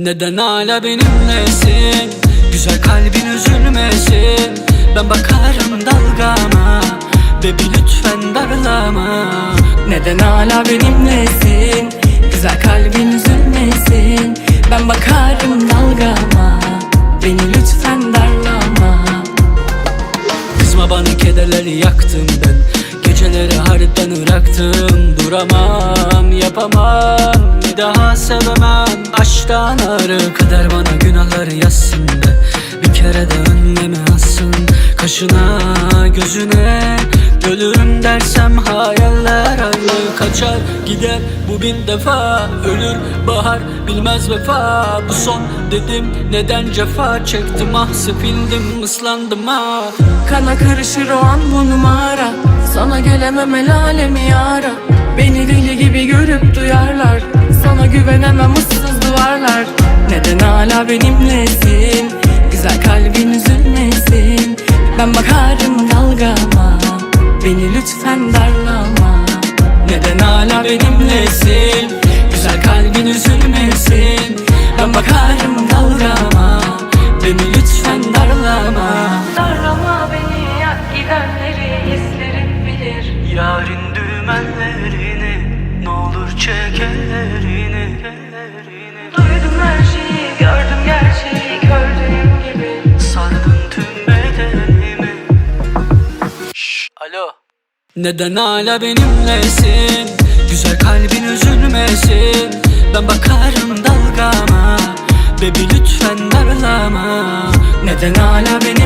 Neden hala benimlesin? Güzel kalbin üzülmesin. Ben bakarım dalgama. Baby lütfen darlama. Neden hala benimlesin? Güzel kalbin üzülmesin. Ben bakarım dalgama. Beni lütfen darlama. Kızma bana kederleri yaktım ben. Geceleri harbiden ıraktım Duramam yapamam. Bir daha sevemem Aşktan ağrı. Kadar bana günahları yazsın be Bir kere de önleme alsın. Kaşına gözüne Ölürüm dersem hayaller ayrı kaçar Gider bu bin defa Ölür bahar bilmez vefa. Bu son dedim neden cefa çektim? Ah sefildim ıslandım ah. Kana karışır o an bu numara Sana gelemem el alemi yara. Beni deli gibi görüp duyarlar. Sana hala benimlesin Güzel kalbin üzülmesin. Ben bakarım dalgama Beni lütfen darlama. Neden hala benimlesin? Güzel kalbin üzülmesin. Ben bakarım dalgama Beni lütfen darlama. Darlama beni yak gidenleri hislerim bilir. Yarın dümenlerini Ne olur çek ellerini Duydum her şeyi Alo. Neden hala benimlesin? Güzel kalbin üzülmesin. Ben bakarım dalgama. Baby lütfen darlama. Neden hala kalbin